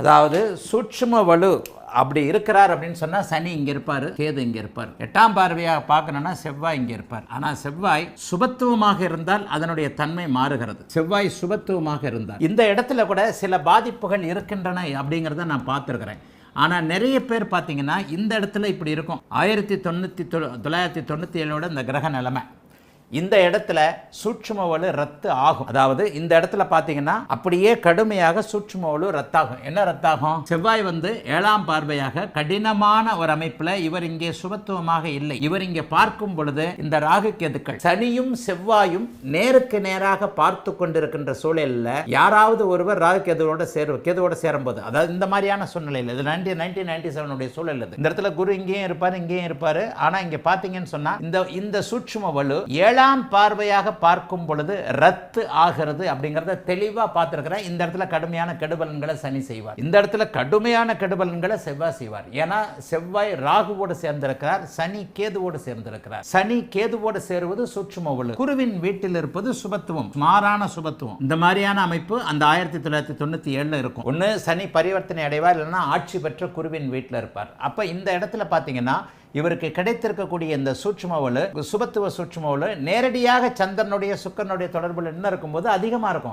அதாவது சூட்சும வலு அப்படி இருக்கிறார் அப்படின்னு சொன்னா சனி இங்க இருப்பாரு கேது இங்க இருப்பார். எட்டாம் பார்வையாக பார்க்கணும்னா செவ்வாய் இங்க இருப்பார். ஆனா செவ்வாய் சுபத்துவமாக இருந்தால் அதனுடைய தன்மை மாறுகிறது. செவ்வாய் சுபத்துவமாக இருந்தால். இந்த இடத்துல கூட சில பாதிப்புகள் இருக்கின்றன அப்படிங்கிறத நான் பார்த்துருக்கிறேன். ஆனால் நிறைய பேர் பார்த்தீங்கன்னா இந்த இடத்துல இப்படி இருக்கும். ஆயிரத்தி தொண்ணூற்றி தொள்ளாயிரத்தி தொண்ணூற்றி ஏழோட இந்த கிரக நிலைமை. இந்த இடத்துல சூட்சும வலு ரத்து ஆகும். அதாவது இந்த இடத்துல பார்த்தீங்கன்னா அப்படியே கடுமையாக சூட்சும வலு ரத்தாகும். என்ன ரத்தாகும்? செவ்வாய் வந்து ஏழாம் பார்வையாக கடினமான ஒரு அமைப்பில் இவர் இங்கே சுபத்துவமாக இல்லை. இவர் இங்கே பார்க்கும் பொழுது இந்த ராகு கேதுக்கள் சனியும் செவ்வாயும் நேருக்கு நேராக பார்த்து கொண்டிருக்கின்ற சூழலில் யாராவது ஒருவர் ராகு கேதுவோட சேரு கேதுவோட சேரும்போது அதாவது இந்த மாதிரியான சூழ்நிலையில் இது நைன்டீன் நைன்டீன் நைன்டி செவனுடைய சூழல் இது. இந்த இடத்துல குரு இங்கேயும் இருப்பார் இங்கேயும் இருப்பார். ஆனால் இங்கே பார்த்தீங்கன்னு சொன்னால் இந்த இந்த சூட்சும வலு ஏழாம் பார்வையாக பார்க்கும் பொழுது ரத்து ஆகிறது அப்படிங்கிறத தெளிவாக பார்த்துருக்கிறேன். இந்த இடத்துல கடுமையான கெடுபலன்களை சனி செய்வார். இந்த இடத்துல கடுமையான கெடுபலன்களை செவ்வாய் செய்வார். ஏன்னா செவ்வாய் ராகுவோடு சேர்ந்திருக்கிறார் சனி கேதுவோடு சேர்ந்திருக்கிறார். சனி கேதுவோடு சேருவது சூட்சும குருவின் வீட்டில் இருப்பது சுபத்துவம் மாறான சுபத்துவம். இந்த மாதிரியான அமைப்பு அந்த ஆயிரத்தி தொள்ளாயிரத்தி தொண்ணூற்றி ஏழில் இருக்கும். ஒன்று சனி பரிவர்த்தனை அடைவார் இல்லைன்னா ஆட்சி பெற்ற குருவின் வீட்டில் இருப்பார். அப்போ இந்த இடத்துல பார்த்தீங்கன்னா இவருக்கு கிடைத்திருக்கக்கூடிய இந்த சூட்சுமவலு சுபத்துவ சூட்சுமவலு நேரடியாக சந்திரனுடைய சுக்கரனுடைய தொடர்பில் என்ன இருக்கும்போது அதிகமாக இருக்கும்.